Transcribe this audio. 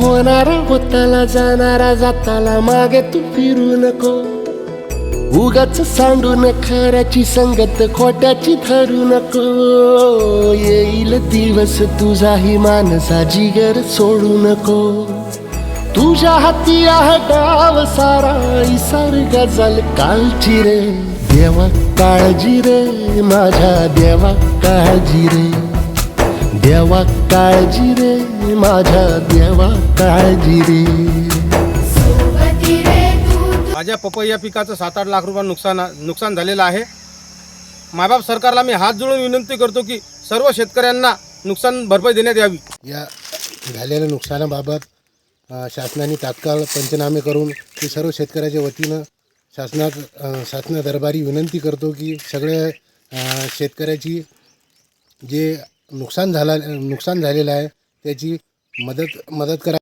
होणारा होताला जाणारा जाताला मागे तू फिरू नको. उगाच सांडून खऱ्याची संगत खोट्याची धरू नको. येईल दिवस तुझाही मानसा जिगर सोडू नको. तुझ्या हाती आहे गाव सारा इसार गजल कालची रे. देवा काळजी रे माझ्या देवा काळजी रे. देवा काळजी रे माझ्या देवा काळजी रे. माझ्या पपई या पिकाचं सात आठ लाख रुपये नुकसान नुकसान झालेलं आहे. मायबाप सरकारला मी हात जोडून विनंती करतो की सर्व शेतकऱ्यांना नुकसान भरपाई देण्यात यावी. या झालेल्या नुकसानाबाबत शासनाने तात्काळ पंचनामे करून ते सर्व शेतकऱ्याच्या वतीनं शासनात शासना दरबारी विनंती करतो की सगळ्या शेतकऱ्याची जे नुकसान झाला नुकसान झालेलं आहे. त्याची मदत मदत करा